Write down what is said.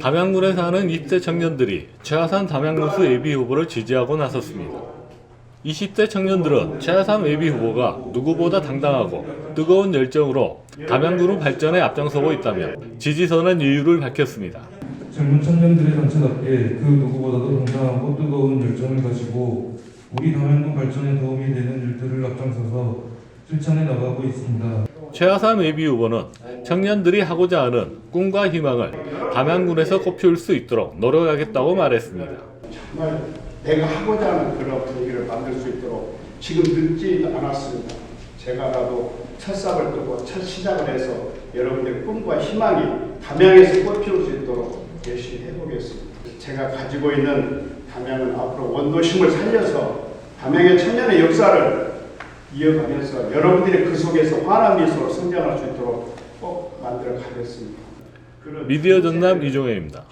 담양군에 사는 20대 청년들이 최하산 담양로스 예비 후보를 지지하고 나섰습니다. 20대 청년들은 최하산 예비 후보가 누구보다 당당하고 뜨거운 열정으로 담양군의 발전에 앞장서고 있다며 지지선언 이유를 밝혔습니다. 젊은 청년들의 단체답게 그 누구보다도 당당하고 뜨거운 열정을 가지고 우리 담양군 발전에 도움이 되는 일들을 앞장서서 실천해 나가고 있습니다. 최하산 예비 후보는 청년들이 하고자 하는 꿈과 희망을 담양군에서 꽃피울 수 있도록 노력하겠다고 말했습니다. 정말 내가 하고자 하는 그런 분위기를 만들 수 있도록 지금 늦지 않았습니다. 제가라도 첫 삽을 뜨고 첫 시작을 해서 여러분들의 꿈과 희망이 담양에서 꽃피울 수 있도록 열심히 해보겠습니다. 제가 가지고 있는 담양은 앞으로 원도심을 살려서 담양의 천년의 역사를 이어가면서 여러분들이 그 속에서 환한 미소로 성장할 수 있도록 꼭 만들어 가겠습니다. 미디어 전남 이종혜입니다.